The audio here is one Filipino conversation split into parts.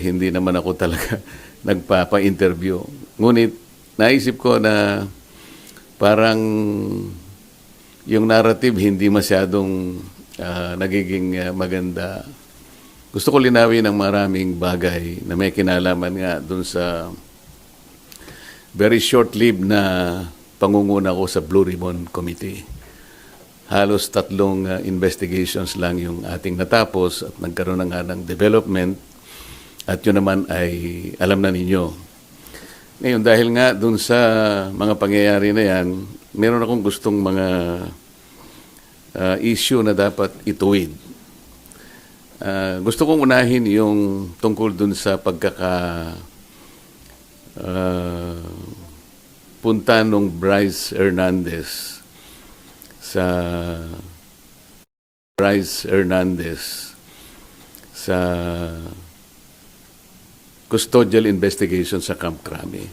Hindi naman ako talaga nagpapa-interview. Ngunit naisip ko na parang yung narrative hindi masyadong ah, nagiging ah, maganda. Gusto ko linawin ang maraming bagay na may kinalaman nga dun sa very short-lived na pangunguna ko sa Blue Ribbon Committee. Halos tatlong uh, investigations lang yung ating natapos at nagkaroon na nga ng development at yun naman ay alam na ninyo. Ngayon, dahil nga dun sa mga pangyayari na yan, meron akong gustong mga uh, issue na dapat ituwid. Uh, gusto kong unahin yung tungkol dun sa pagkaka uh, punta nung Bryce Hernandez sa Bryce Hernandez sa custodial investigation sa Camp Crame.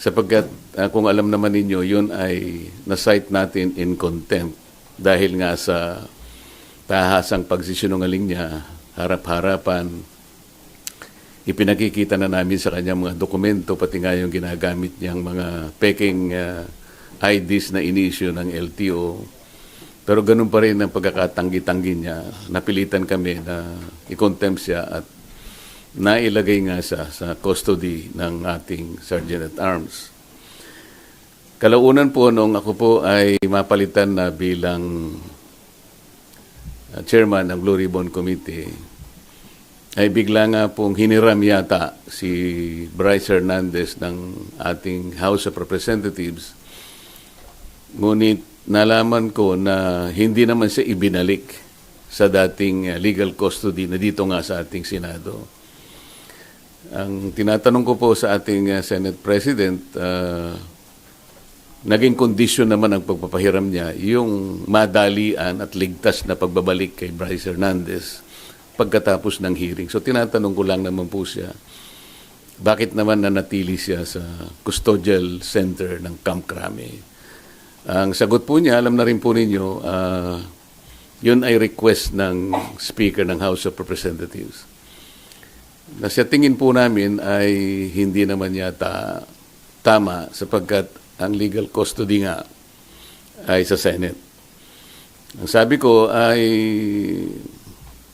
Sapagkat ah, kung alam naman ninyo, yun ay na-cite natin in contempt dahil nga sa tahasang pagsisinungaling niya, harap-harapan, ipinakikita na namin sa kanya mga dokumento, pati nga yung ginagamit niyang mga peking ah, IDs na inisyo ng LTO. Pero ganun pa rin ang pagkakatanggi-tanggi niya. Napilitan kami na i-contempt siya at nailagay nga siya sa custody ng ating Sergeant at Arms. Kalaunan po nung ako po ay mapalitan na bilang uh, chairman ng Blue Ribbon Committee, ay bigla nga pong hiniram yata si Bryce Hernandez ng ating House of Representatives. Ngunit nalaman ko na hindi naman siya ibinalik sa dating uh, legal custody na dito nga sa ating Senado. Ang tinatanong ko po sa ating uh, Senate President, uh, naging kondisyon naman ang pagpapahiram niya yung madalian at ligtas na pagbabalik kay Bryce Hernandez pagkatapos ng hearing. So tinatanong ko lang naman po siya, bakit naman nanatili siya sa custodial center ng Camp Crame? Ang sagot po niya, alam na rin po ninyo, uh, yun ay request ng Speaker ng House of Representatives na sa tingin po namin ay hindi naman yata tama sapagkat ang legal custody nga ay sa Senate. Ang sabi ko ay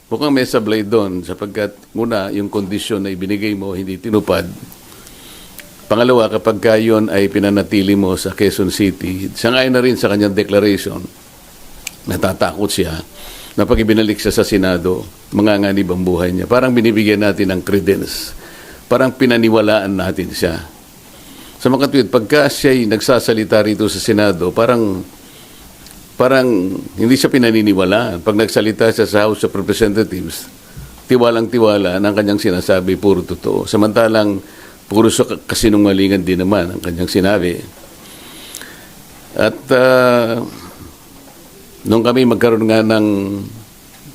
mukhang may sablay doon sapagkat muna yung kondisyon na ibinigay mo hindi tinupad. Pangalawa, kapag ka yun ay pinanatili mo sa Quezon City, sangayon na rin sa kanyang declaration, natatakot siya na pag ibinalik siya sa Senado, manganganib ang buhay niya. Parang binibigyan natin ng credence. Parang pinaniwalaan natin siya. Sa mga katwid, pagka siya nagsasalita rito sa Senado, parang parang hindi siya pinaniniwalaan. Pag nagsalita siya sa House of Representatives, tiwalang-tiwala ng kanyang sinasabi, puro totoo. Samantalang, puro sa kasinungalingan din naman ang kanyang sinabi. At uh, nung kami magkaroon nga ng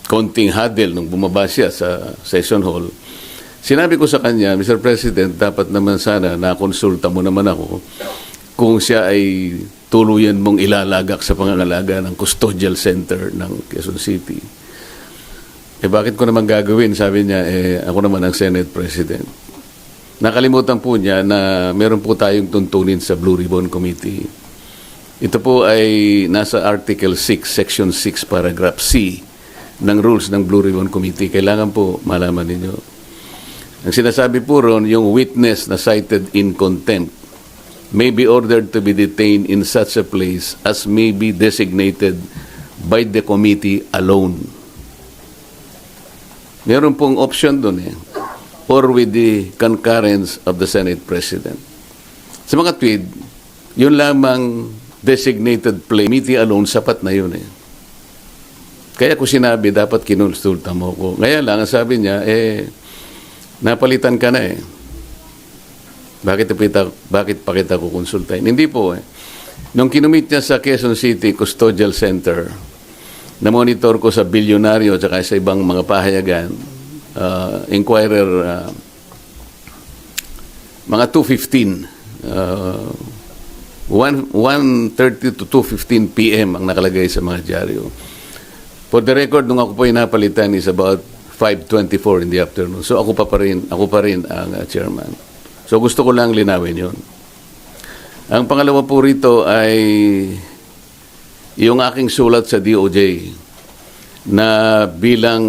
konting huddle nung bumaba siya sa session hall, sinabi ko sa kanya, Mr. President, dapat naman sana nakonsulta mo naman ako kung siya ay tuluyan mong ilalagak sa pangangalaga ng custodial center ng Quezon City. Eh bakit ko naman gagawin? Sabi niya, eh ako naman ang Senate President. Nakalimutan po niya na meron po tayong tuntunin sa Blue Ribbon Committee. Ito po ay nasa Article 6, Section 6, Paragraph C ng rules ng Blue Ribbon Committee. Kailangan po malaman ninyo. Ang sinasabi po ron, yung witness na cited in contempt may be ordered to be detained in such a place as may be designated by the committee alone. Meron pong option doon eh. Or with the concurrence of the Senate President. Sa mga tweet, yun lamang designated play, committee alone, sapat na yun eh. Kaya ko sinabi, dapat kinulsulta mo ko. Kaya lang, ang sabi niya, eh, napalitan ka na eh. Bakit, kita, bakit pa kita kukonsultahin? Hindi po eh. Nung kinumit niya sa Quezon City Custodial Center, na-monitor ko sa bilyonaryo at sa ibang mga pahayagan, uh, Inquirer, uh, mga 2.15, uh, 1.30 to 2.15 p.m. ang nakalagay sa mga dyaryo. For the record, nung ako po ay napalitan is about 5.24 in the afternoon. So ako pa, pa rin, ako pa rin ang uh, chairman. So gusto ko lang linawin yon. Ang pangalawa po rito ay yung aking sulat sa DOJ na bilang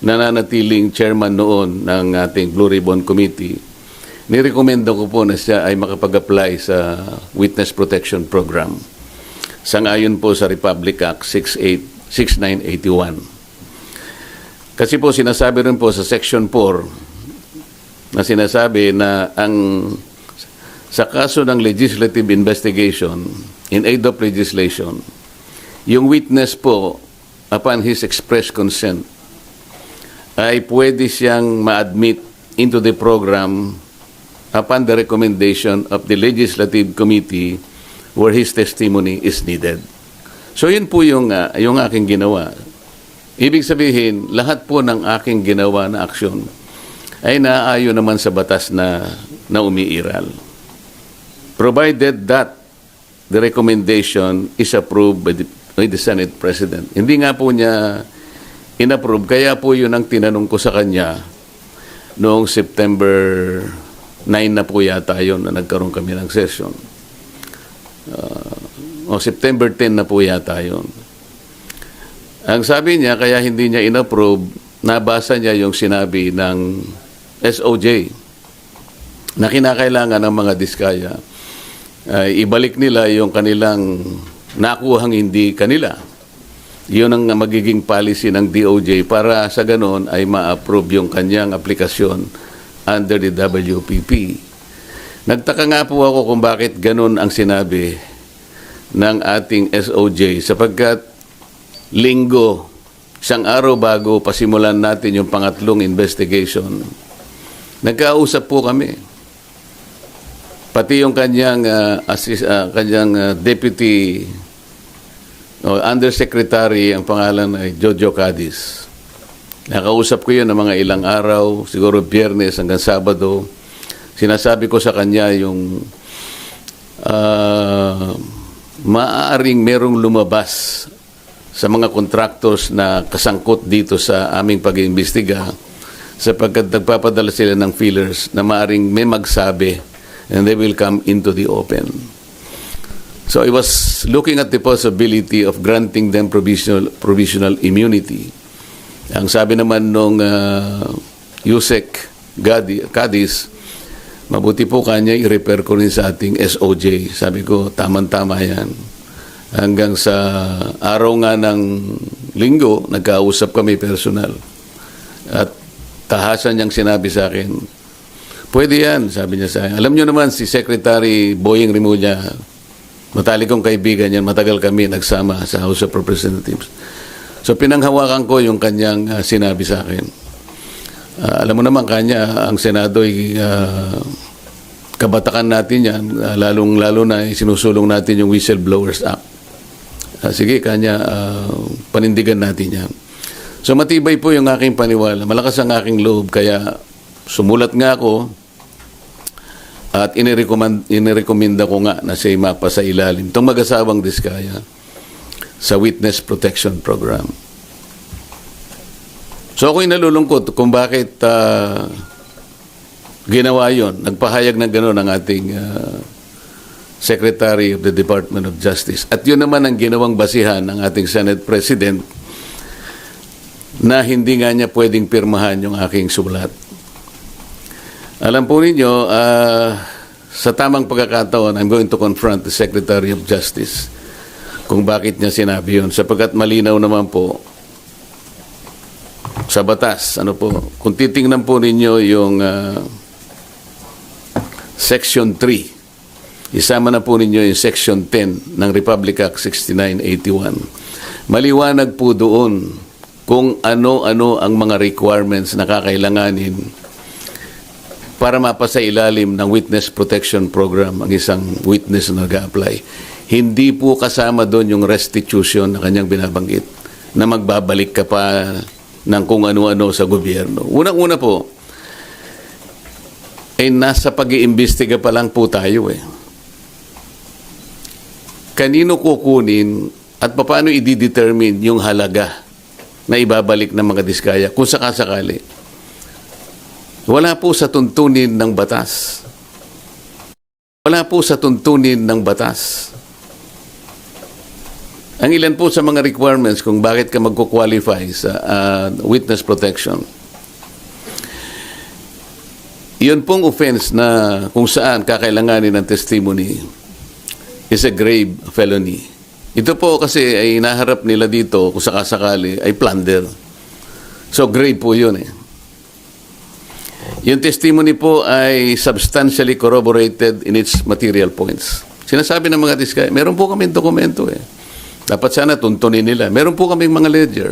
nananatiling chairman noon ng ating Blue Ribbon Committee, nirekomenda ko po na siya ay makapag-apply sa Witness Protection Program. Sangayon po sa Republic Act 68 6981. Kasi po sinasabi rin po sa Section 4 na sinasabi na ang sa kaso ng legislative investigation in aid of legislation, yung witness po upon his express consent ay pwede siyang ma-admit into the program upon the recommendation of the legislative committee where his testimony is needed. So yun po yung, ah, yung aking ginawa. Ibig sabihin, lahat po ng aking ginawa na aksyon ay naaayon naman sa batas na, na umiiral. Provided that the recommendation is approved by the, by the Senate President. Hindi nga po niya inapprove, kaya po yun ang tinanong ko sa kanya noong September 9 na po yata yun na nagkaroon kami ng session. Uh, o September 10 na po yata yun. Ang sabi niya, kaya hindi niya inapprove, nabasa niya yung sinabi ng SOJ na kinakailangan ng mga diskaya ay ibalik nila yung kanilang nakuhang hindi kanila. Yun ang magiging policy ng DOJ para sa ganon ay ma-approve yung kanyang aplikasyon under the WPP. Nagtaka nga po ako kung bakit ganon ang sinabi ng ating SOJ sapagkat linggo, isang araw bago pasimulan natin yung pangatlong investigation, nagkausap po kami. Pati yung kanyang, uh, assist, uh, kanyang uh, deputy o undersecretary, ang pangalan ay Jojo Cadiz. Nakausap ko yun ng mga ilang araw, siguro biyernes hanggang sabado. Sinasabi ko sa kanya yung uh, maaaring merong lumabas sa mga contractors na kasangkot dito sa aming pag-iimbestiga sapagkat nagpapadala sila ng feelers na maaaring may magsabi and they will come into the open. So I was looking at the possibility of granting them provisional, provisional immunity. Ang sabi naman nung uh, Yusek Cadiz, mabuti po kanya i-repair ko rin sa ating SOJ. Sabi ko, tamang-tama yan. Hanggang sa araw nga ng linggo, nagkausap kami personal. At tahasan niyang sinabi sa akin, pwede yan, sabi niya sa akin. Alam niyo naman, si Secretary Boying Rimulya, matali kong kaibigan yan, matagal kami nagsama sa House of Representatives. So pinanghawakan ko yung kanyang uh, sinabi sa akin. Uh, alam mo naman kanya, ang Senado ay uh, kabatakan natin yan, uh, lalong-lalo na sinusulong natin yung Whistleblowers Act. Uh, sige, kanya, uh, panindigan natin yan. So matibay po yung aking paniwala. Malakas ang aking loob, kaya sumulat nga ako at inirekomend, inirekomenda ko nga na siya mapa sa ilalim. Itong mag-asawang diskaya sa Witness Protection Program. So ako'y nalulungkot kung bakit uh, ginawa yon. Nagpahayag ng gano'n ang ating uh, Secretary of the Department of Justice. At yun naman ang ginawang basihan ng ating Senate President na hindi nga niya pwedeng pirmahan yung aking sulat. Alam po ninyo, uh, sa tamang pagkakataon, I'm going to confront the Secretary of Justice kung bakit niya sinabi yun. Sapagkat malinaw naman po sa batas. Ano po, kung titingnan po ninyo yung uh, Section 3, isama na po ninyo yung Section 10 ng Republic Act 6981. Maliwanag po doon kung ano-ano ang mga requirements na kakailanganin para mapasa ilalim ng Witness Protection Program ang isang witness na nag-apply. Hindi po kasama doon yung restitution na kanyang binabanggit na magbabalik ka pa ng kung ano-ano sa gobyerno. Unang-una po, eh nasa pag-iimbestiga pa lang po tayo eh. Kanino kukunin at paano i-determine yung halaga na ibabalik ng mga diskaya kung sakasakali. Wala po sa tuntunin ng batas. Wala po sa tuntunin ng batas. Ang ilan po sa mga requirements kung bakit ka magko-qualify sa ah, witness protection. Yun pong offense na kung saan kakailanganin ng testimony is a grave felony. Ito po kasi ay naharap nila dito kung sakasakali ay plunder. So grave po yun eh. Yung testimony po ay substantially corroborated in its material points. Sinasabi ng mga diskaya, meron po kami dokumento eh. Dapat sana tuntunin nila. Meron po kaming mga ledger.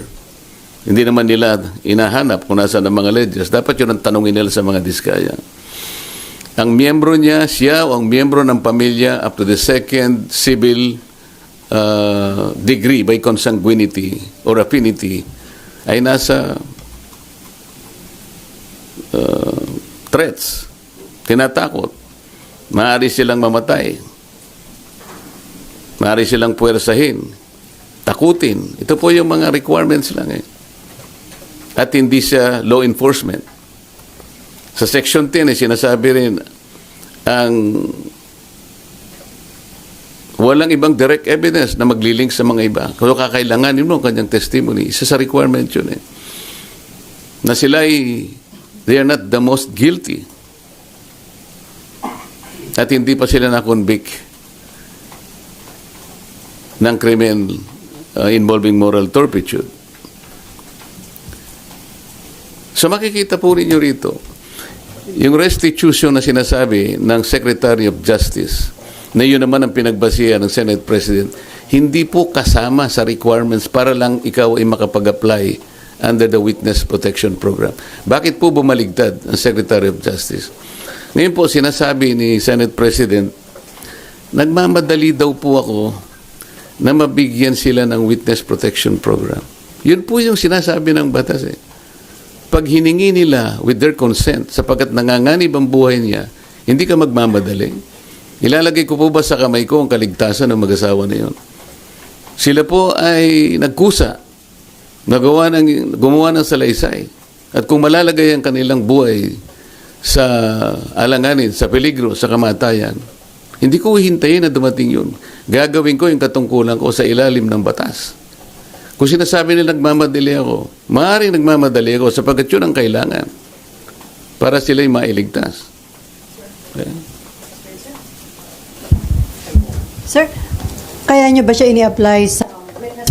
Hindi naman nila inahanap kung nasa ng mga ledgers. Dapat yun ang tanongin nila sa mga diskaya. Ang miyembro niya, siya o ang miyembro ng pamilya up to the second civil uh, degree by consanguinity or affinity ay nasa uh, threats, tinatakot. Maaari silang mamatay. Maaari silang puwersahin, takutin. Ito po yung mga requirements lang eh. At hindi siya law enforcement. Sa Section 10, eh, sinasabi rin, ang walang ibang direct evidence na maglilink sa mga iba. Kung kakailanganin mo ang kanyang testimony, isa sa requirement yun eh. Na sila ay, they are not the most guilty. At hindi pa sila na-convict ng krimen uh, involving moral turpitude. So makikita po ninyo rito, yung restitution na sinasabi ng Secretary of Justice, na yun naman ang pinagbasihan ng Senate President, hindi po kasama sa requirements para lang ikaw ay makapag-apply under the Witness Protection Program. Bakit po bumaligtad ang Secretary of Justice? Ngayon po, sinasabi ni Senate President, nagmamadali daw po ako na mabigyan sila ng Witness Protection Program. Yun po yung sinasabi ng batas eh pag hiningi nila with their consent sapagkat nanganganib ang buhay niya, hindi ka magmamadali. Ilalagay ko po ba sa kamay ko ang kaligtasan ng mag-asawa na yun? Sila po ay nagkusa, nagawa ng, gumawa ng salaysay. At kung malalagay ang kanilang buhay sa alanganin, sa peligro, sa kamatayan, hindi ko hihintayin na dumating yun. Gagawin ko yung katungkulan ko sa ilalim ng batas. Kung sinasabi nila nagmamadali ako, maaaring nagmamadali ako sapagkat yun ang kailangan para sila'y mailigtas. Okay? Sir, kaya nyo ba siya ini-apply sa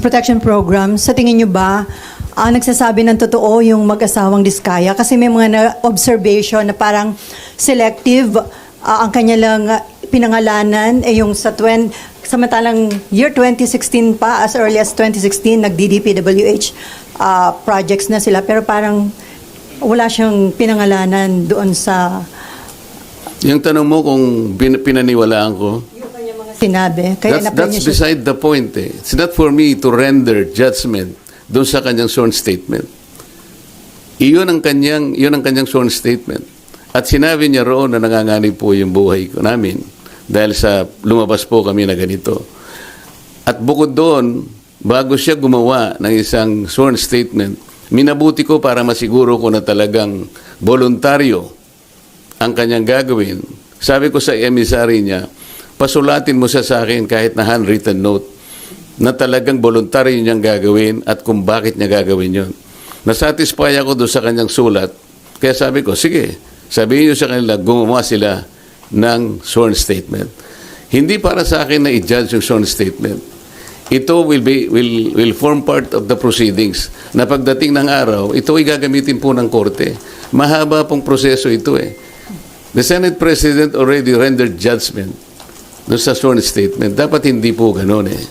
protection program? Sa tingin nyo ba, ah, nagsasabi ng totoo yung mag-asawang diskaya? Kasi may mga na- observation na parang selective ah, ang kanya lang pinangalanan eh yung sa 20, samantalang year 2016 pa, as early as 2016, nag-DDPWH ah, projects na sila. Pero parang wala siyang pinangalanan doon sa Yung tanong mo kung pin- pinaniwalaan ko, yung kanya mga sinabi. Kaya that's, that's siya. beside the point eh. It's not for me to render judgment doon sa kanyang sworn statement. Iyon ang kanyang, iyon ang kanyang sworn statement. At sinabi niya roon na nanganganib po yung buhay ko namin dahil sa lumabas po kami na ganito. At bukod doon, bago siya gumawa ng isang sworn statement, minabuti ko para masiguro ko na talagang voluntaryo ang kanyang gagawin. Sabi ko sa emissary niya, pasulatin mo siya sa akin kahit na handwritten note na talagang voluntaryo niyang gagawin at kung bakit niya gagawin yon. Nasatisfy ako doon sa kanyang sulat. Kaya sabi ko, sige, sabihin niyo sa kanila, gumawa sila ng sworn statement. Hindi para sa akin na i-judge yung sworn statement. Ito will be will will form part of the proceedings. Na pagdating ng araw, ito ay gagamitin po ng korte. Mahaba pong proseso ito eh. The Senate President already rendered judgment doon sa sworn statement. Dapat hindi po ganun eh.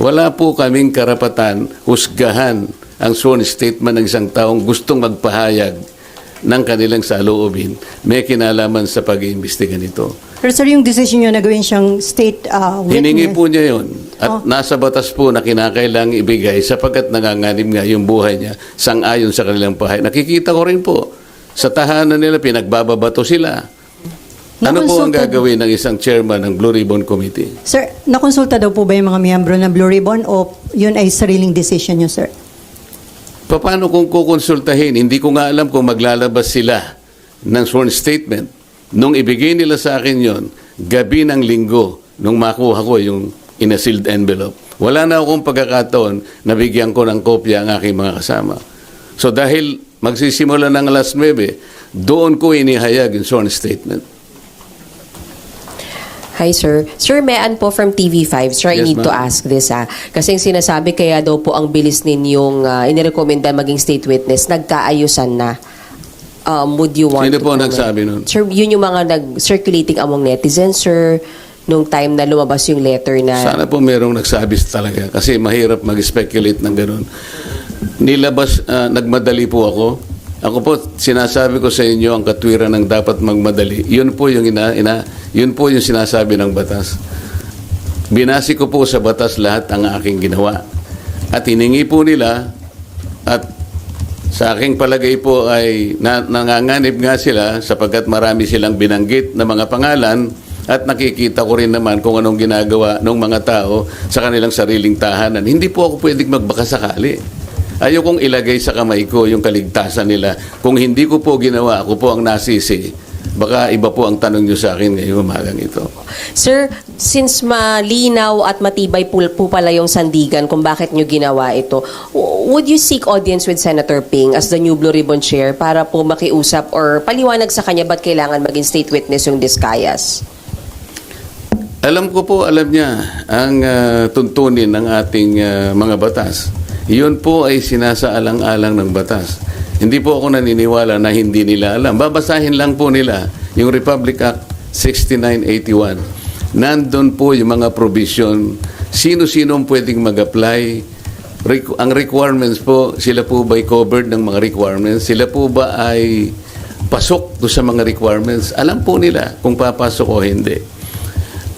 Wala po kaming karapatan husgahan ang sworn statement ng isang taong gustong magpahayag ng kanilang saloobin. May kinalaman sa pag-iimbestiga nito. Pero sir, yung decision nyo na gawin siyang state uh, witness. Hiningi po niya yon At Oh. nasa batas po na kinakailangang ibigay sapagkat nanganganib nga yung buhay niya sang-ayon sa kanilang pahay. Nakikita ko rin po, sa tahanan nila, pinagbababato sila. Ano po ang gagawin ng isang chairman ng Blue Ribbon Committee? Sir, nakonsulta daw po ba yung mga miyembro ng Blue Ribbon o yun ay sariling decision nyo, sir? Paano kung kukonsultahin? Hindi ko nga alam kung maglalabas sila ng sworn statement. Nung ibigay nila sa akin yon, gabi ng linggo, nung makuha ko yung in a sealed envelope. Wala na akong pagkakataon na bigyan ko ng kopya ang aking mga kasama. So dahil magsisimula ng alas 9, doon ko inihayag yung sworn statement. Hi, sir. Sir Mean po from TV5. Sir, I Yes, need to ma'am. ask this, ah. Kasi yung sinasabi, kaya daw po ang bilis ninyong uh, inirekomenda maging state witness, nagkaayusan na. Um, would you want Sino to po comment? nagsabi nun? Sir, yun yung mga nag-circulating among netizens, sir, nung time na lumabas yung letter na... Sana po merong nagsabi talaga kasi mahirap mag-speculate ng ganun. Nilabas, ah, nagmadali po ako. Ako po, sinasabi ko sa inyo ang katwiran ng dapat magmadali. Yun po yung, ina, ina, yun po yung sinasabi ng batas. Binasi ko po sa batas lahat ang aking ginawa. At hiningi po nila at sa aking palagay po ay na, nanganganib nga sila sapagkat marami silang binanggit na mga pangalan at nakikita ko rin naman kung anong ginagawa ng mga tao sa kanilang sariling tahanan. Hindi po ako pwedeng magbakasakali. Ayaw kong ilagay sa kamay ko yung kaligtasan nila. Kung hindi ko po ginawa, ako po ang nasisi. Baka iba po ang tanong nyo sa akin ngayong umagang ito. Sir, since malinaw at matibay po, po pala yung sandigan kung bakit nyo ginawa ito, would you seek audience with Senator Ping as the new Blue Ribbon Chair para po makiusap or paliwanag sa kanya ba't kailangan maging state witness yung Discayas? Alam ko po, alam niya ang ah, tuntunin ng ating ah, mga batas. Iyon po ay sinasaalang-alang ng batas. Hindi po ako naniniwala na hindi nila alam. Babasahin lang po nila yung Republic Act 6981. Nandun po yung mga provision. Sino-sino pwedeng mag-apply. Ang requirements po, sila po ba covered ng mga requirements? Sila po ba ay pasok do sa mga requirements? Alam po nila kung papasok o hindi.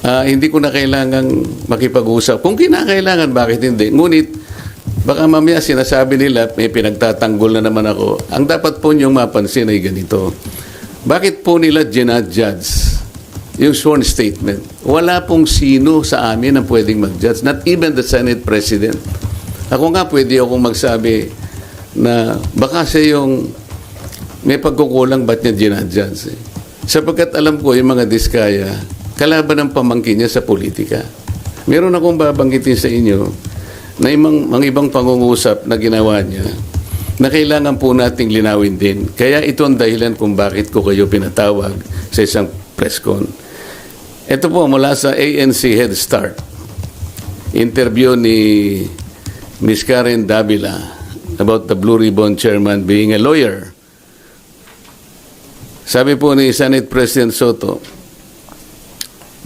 Ah, hindi ko na kailangang makipag-usap. Kung kinakailangan, bakit hindi? Ngunit, baka mamaya sinasabi nila, may pinagtatanggol na naman ako. Ang dapat po niyong mapansin ay ganito. Bakit po nila ginadjudge yung sworn statement? Wala pong sino sa amin ang pwedeng mag-judge. Not even the Senate President. Ako nga pwede akong magsabi na baka siya yung may pagkukulang ba't niya ginadjudge eh? Sapagkat alam ko yung mga diskaya, kalaban ng pamangkin niya sa politika. Meron akong babanggitin sa inyo na imang, mga ibang pangungusap na ginawa niya na kailangan po nating linawin din. Kaya ito ang dahilan kung bakit ko kayo pinatawag sa isang press con. Ito po mula sa ANC Head Start. Interview ni Miss Karen Davila about the Blue Ribbon Chairman being a lawyer. Sabi po ni Senate President Soto,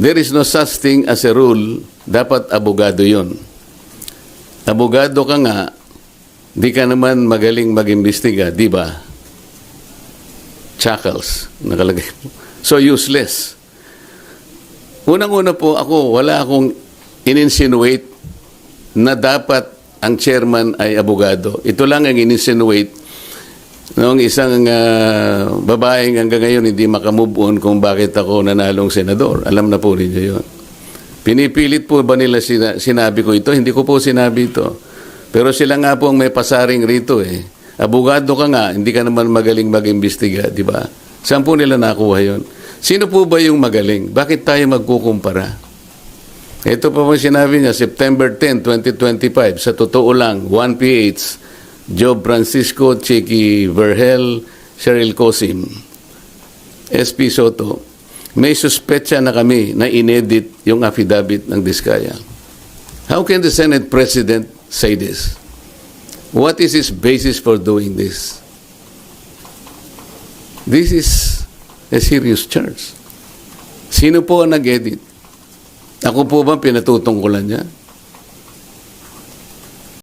there is no such thing as a rule, dapat abogado yon. Abogado ka nga, di ka naman magaling mag-imbestiga, di ba? Chuckles, nakalagay po. So useless. Unang-una po ako, wala akong in-insinuate na dapat ang chairman ay abogado. Ito lang ang in-insinuate noong isang ah, babaeng hanggang ngayon hindi makamove on kung bakit ako nanalong senador. Alam na po ninyo yun. Pinipilit po ba nila sina- sinabi ko ito? Hindi ko po sinabi ito. Pero sila nga po ang may pasaring rito eh. Abogado ka nga, hindi ka naman magaling mag-imbestiga, di ba? Saan po nila nakuha yon? Sino po ba yung magaling? Bakit tayo magkukumpara? Ito pa po sinabi niya, September 10, 2025, sa totoo lang, 1PH, Job Francisco, Chicky Verhel, Cheryl Cosim, SP Soto, may suspetsa na kami na inedit yung affidavit ng Diskaya. How can the Senate President say this? What is his basis for doing this? This is a serious charge. Sino po ang nag-edit? Ako po ba pinatutungkulan niya?